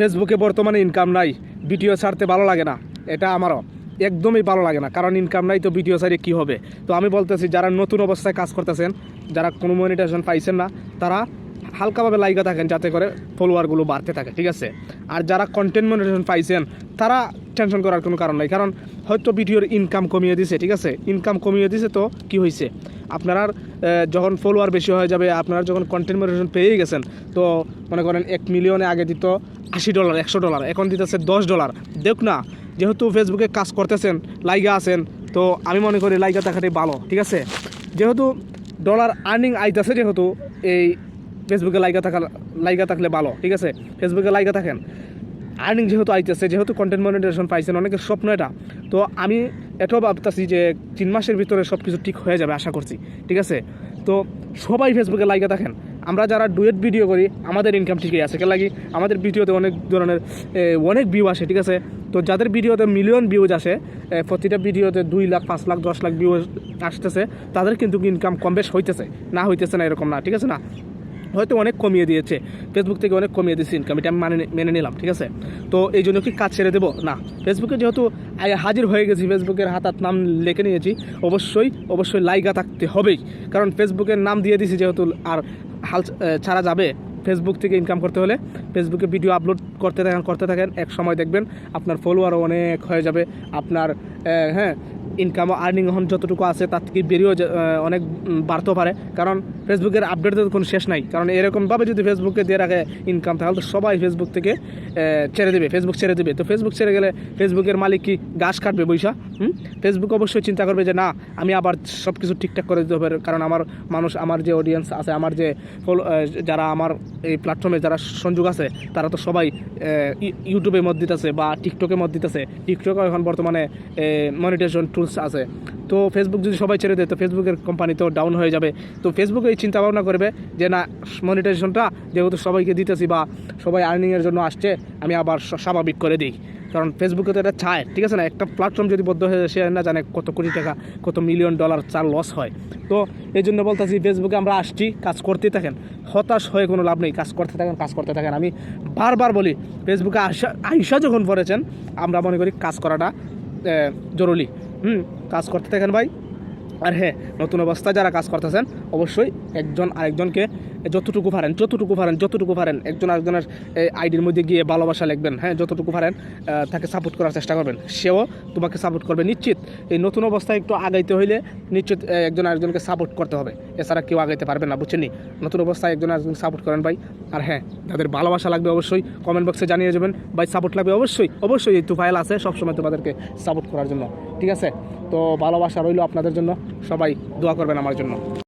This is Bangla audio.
ফেসবুকে বর্তমানে ইনকাম নাই ভিডিও ছাড়তে ভালো লাগে না, এটা আমারও একদমই ভালো লাগে না, কারণ ইনকাম নাই তো ভিডিও ছাড়ে কী হবে? তো আমি বলতেছি, যারা নতুন অবস্থায় কাজ করতেছেন, যারা কোনো মনিটাইজেশন পাইছেন না, তারা হালকাভাবে লাইগা থাকেন যাতে করে ফলোয়ারগুলো বাড়তে থাকে, ঠিক আছে? আর যারা কন্টেন্ট মনিটাইজেশন পাইছেন, তারা টেনশন করার কোনো কারণ নাই। কারণ হয়তো ভিডিওর ইনকাম কমিয়ে দিছে, ঠিক আছে? ইনকাম কমিয়ে দিছে তো কি হয়েছে আপনার যখন ফলোয়ার বেশি হয়ে যাবে, আপনারা যখন কন্টেন্ট মনিটাইজেশন পেয়ে গেছেন, তো মনে করেন এক মিলিয়নে আগে দিত আশি ডলার একশো ডলার এখন দিতেছে দশ ডলার দেখ না, যেহেতু ফেসবুকে কাজ করতেছেন, লাইগা আছেন, তো আমি মনে করি লাইগা থাকাটাই ভালো, ঠিক আছে? যেহেতু ডলার আর্নিং আইতেছে যেহেতু, এই ফেসবুকে লাইগা থাকা, লাইগা থাকলে ভালো, ঠিক আছে? ফেসবুকে লাইগা থাকেন। আর্নিং যেহেতু আইতেছে, যেহেতু কন্টেন্ট মনিটাইজেশন পাইছেন, অনেকের স্বপ্ন এটা। তো আমি এটাও ভাবতেছি যে তিন মাসের ভিতরে সব কিছু ঠিক হয়ে যাবে, আশা করছি। ঠিক আছে? তো সবাই ফেসবুকে লাইগা থাকেন। আমরা যারা ডুয়েট ভিডিও করি, আমাদের ইনকাম ঠিকই আছে। কেন লাগি আমাদের ভিডিওতে অনেক ধরনের অনেক ভিউ আসে, ঠিক আছে? তো যাদের ভিডিওতে মিলিয়ন ভিউজ আসে প্রতিটা ভিডিওতে দুই লাখ, পাঁচ লাখ, দশ লাখ ভিউ আসতেছে, তাদের কিন্তু ইনকাম কম বেশ হইতেছে। না হইতেছে না, এরকম না, ঠিক আছে না? হয়তো অনেক কমিয়ে দিয়েছে। ফেসবুক থেকে অনেক কমিয়ে দিয়েছে ইনকাম এটা আমি মানে মেনে নিলাম, ঠিক আছে? তো এই জন্য কি কাজ ছেড়ে দেবো? না ফেসবুকে যেহেতু হাজির হয়ে গেছি ফেসবুকের হাতাত নাম লিখে নিয়েছি, অবশ্যই অবশ্যই লাইগা থাকতে হবেই। কারণ ফেসবুকের নাম দিয়ে দিছি যেহেতু আর হাল ছাড়া যাবে ফেসবুক থেকে ইনকাম করতে হলে। ফেসবুকে ভিডিও আপলোড করতে থাকেন করতে থাকেন, এক সময় দেখবেন আপনার ফলোয়ারও অনেক হয়ে যাবে। আপনার হ্যাঁ ইনকাম আর্নিং এখন যতটুকু আছে, তার থেকে বেরিয়েও অনেক বাড়তেও পারে। কারণ ফেসবুকের আপডেট তো কোনো শেষ নাই। কারণ এরকমভাবে যদি ফেসবুকে দিয়ে রাখে ইনকাম তাহলে তো সবাই ফেসবুক থেকে ছেড়ে দেবে ফেসবুক ছেড়ে দেবে। তো ফেসবুক ছেড়ে গেলে ফেসবুকের মালিক কি গাছ কাটবে বৈশা? হুম? ফেসবুক অবশ্যই চিন্তা করবে যে, না, আমি আবার সব কিছু ঠিকঠাক করে দিতে হবে। কারণ আমার মানুষ, আমার যে অডিয়েন্স আছে, আমার যে যারা আমার এই প্ল্যাটফর্মে যারা সংযোগ আছে, তারা তো সবাই ইউটিউবে মত দিতেছে বা টিকটকে মত দিতেছে। টিকটকে এখন বর্তমানে মনিটাইজেশন টুলস আছে। তো ফেসবুক যদি সবাই ছেড়ে দেয় তো ফেসবুকের কোম্পানি তো ডাউন হয়ে যাবে। তো ফেসবুক এই চিন্তা ভাবনা করবে যে না মনিটাইজেশনটা যেহেতু সবাইকে দিতেছি বা সবাই আর্নিংয়ের জন্য আসছে আমি আবার স্বাভাবিক করে দিই। কারণ ফেসবুকে তো এটা চায় ঠিক আছে না? একটা প্ল্যাটফর্ম যদি বদ্ধ হয়ে যায়, সে না জানে কত কোটি টাকা কত মিলিয়ন ডলার চার লস হয়। তো এই জন্য বলতেছি ফেসবুকে আমরা আসছি কাজ করতে থাকেন। হতাশ হয়ে কোনো লাভ নেই কাজ করতে থাকেন কাজ করতে থাকেন। আমি বারবার বলি ফেসবুকে আসা আইসা যখন পড়েছেন আমরা মনে করি কাজ করাটা জরুরি। হুম কাজ করতে থাকেন ভাই। আর হ্যাঁ নতুন অবস্থায় যারা কাজ করতেছেন, অবশ্যই একজন আরেকজনকে যতটুকু পারেন যতটুকু পারেন যতটুকু পারেন, একজন আরেকজনের আইডির মধ্যে গিয়ে ভালোবাসা লিখবেন হ্যাঁ যতটুকু পারেন তাকে সাপোর্ট করার চেষ্টা করবেন। সেও তোমাকে সাপোর্ট করবে নিশ্চিত। এই নতুন অবস্থায় একটু আগাইতে হইলে নিশ্চিত একজন আরেকজনকে সাপোর্ট করতে হবে। এছাড়া কেউ আগাইতে পারবে না, বুঝছেন নতুন অবস্থায় একজন আরেকজন সাপোর্ট করেন ভাই। আর হ্যাঁ তাদের ভালোবাসা লাগবে অবশ্যই কমেন্ট বক্সে জানিয়ে যাবেন। ভাই সাপোর্ট লাগবে অবশ্যই অবশ্যই এই তুফাইল আছে, সবসময় তোমাদেরকে সাপোর্ট করার জন্য। ঠিক আছে? তো ভালোবাসা রইল আপনাদের জন্য। সবাই দোয়া করবেন আমার জন্য।